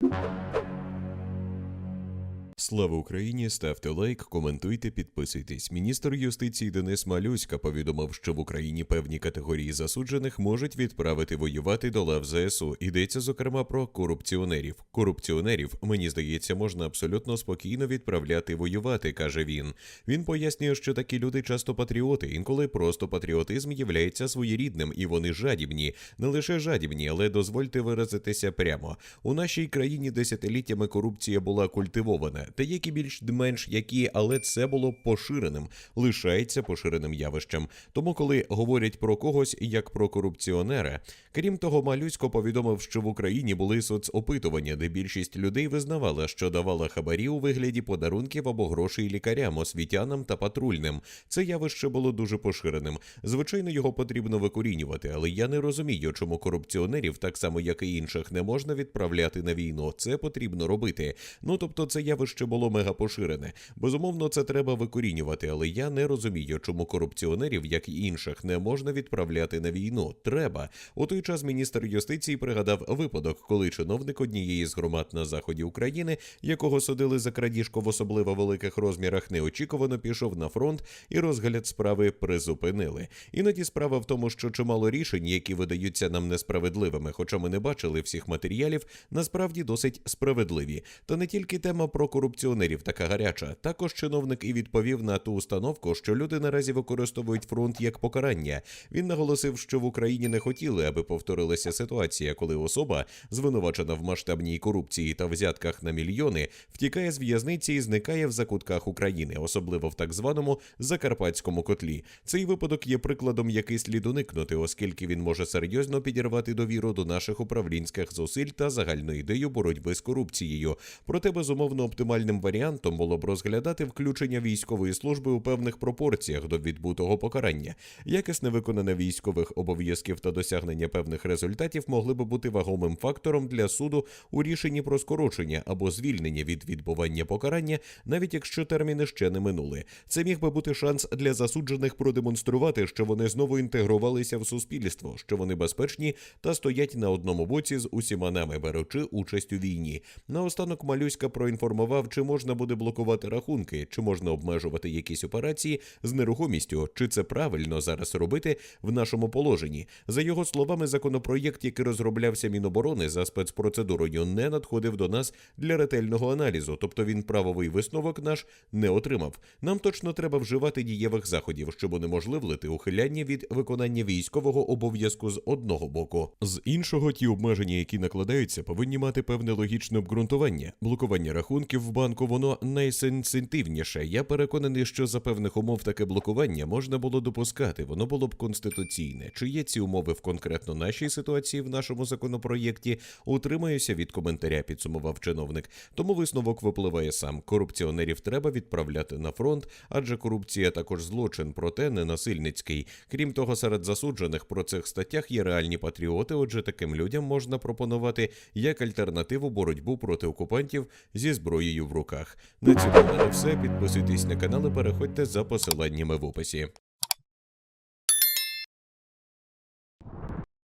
you Слава Україні! Ставте лайк, коментуйте, підписуйтесь. Міністр юстиції Денис Малюська повідомив, що в Україні певні категорії засуджених можуть відправити воювати до лав ЗСУ. Йдеться зокрема про корупціонерів. Корупціонерів, мені здається, можна абсолютно спокійно відправляти воювати, каже він. Він пояснює, що такі люди часто патріоти, інколи просто патріотизм являється своєрідним, і вони жадібні, не лише жадібні, але дозвольте виразитися прямо. У нашій країні десятиліттями корупція була культивована. Деякі більш-менш які, але це було поширеним, лишається поширеним явищем. Тому, коли говорять про когось як про корупціонера, крім того, Малюсько повідомив, що в Україні були соцопитування, де більшість людей визнавала, що давала хабарі у вигляді подарунків або грошей лікарям, освітянам та патрульним. Це явище було дуже поширеним. Звичайно, його потрібно викорінювати, але я не розумію, чому корупціонерів, так само як і інших, не можна відправляти на війну. Це потрібно робити. Ну тобто, це явище було мега поширене. Безумовно, це треба викорінювати, але я не розумію, чому корупціонерів, як і інших, не можна відправляти на війну. Треба. У той час міністр юстиції пригадав випадок, коли чиновник однієї з громад на заході України, якого судили за крадіжку в особливо великих розмірах, неочікувано пішов на фронт і розгляд справи призупинили. Іноді справа в тому, що чимало рішень, які видаються нам несправедливими, хоча ми не бачили всіх матеріалів, насправді досить справедливі. Та не тільки тема про корупціонерів така гаряча. Також чиновник і відповів на ту установку, що люди наразі використовують фронт як покарання. Він наголосив, що в Україні не хотіли, аби повторилася ситуація, коли особа, звинувачена в масштабній корупції та взятках на мільйони, втікає з в'язниці і зникає в закутках України, особливо в так званому закарпатському котлі. Цей випадок є прикладом, який слід уникнути, оскільки він може серйозно підірвати довіру до наших управлінських зусиль та загальну ідею боротьби з корупцією. Проте безумовно оптимальним варіантом було б розглядати включення військової служби у певних пропорціях до відбутого покарання. Якісне виконання військових обов'язків та досягнення певних результатів могли б бути вагомим фактором для суду у рішенні про скорочення або звільнення від відбування покарання, навіть якщо терміни ще не минули. Це міг би бути шанс для засуджених продемонструвати, що вони знову інтегрувалися в суспільство, що вони безпечні та стоять на одному боці з усіма нами, беручи участь у війні. Наостанок Малюська проінформував, чи можна буде блокувати рахунки, чи можна обмежувати якісь операції з нерухомістю, чи це правильно зараз робити в нашому положенні. За його словами, законопроєкт, який розроблявся Міноборони за спецпроцедурою, не надходив до нас для ретельного аналізу, тобто він правовий висновок наш не отримав. Нам точно треба вживати дієвих заходів, щоб унеможливити ухиляння від виконання військового обов'язку з одного боку. З іншого, ті обмеження, які накладаються, повинні мати певне логічне обґрунтування. Блокування рахунків банку воно найсенситивніше. Я переконаний, що за певних умов таке блокування можна було допускати, воно було б конституційне. Чи є ці умови в конкретно нашій ситуації в нашому законопроєкті? Утримаюся від коментаря, підсумував чиновник. Тому висновок випливає сам: корупціонерів треба відправляти на фронт, адже корупція також злочин, проте не насильницький. Крім того, серед засуджених про цих статтях є реальні патріоти. Отже, таким людям можна пропонувати як альтернативу боротьбу проти окупантів зі зброєю в руках. На цьому мене все. Підписуйтесь на канал і переходьте за посиланнями в описі.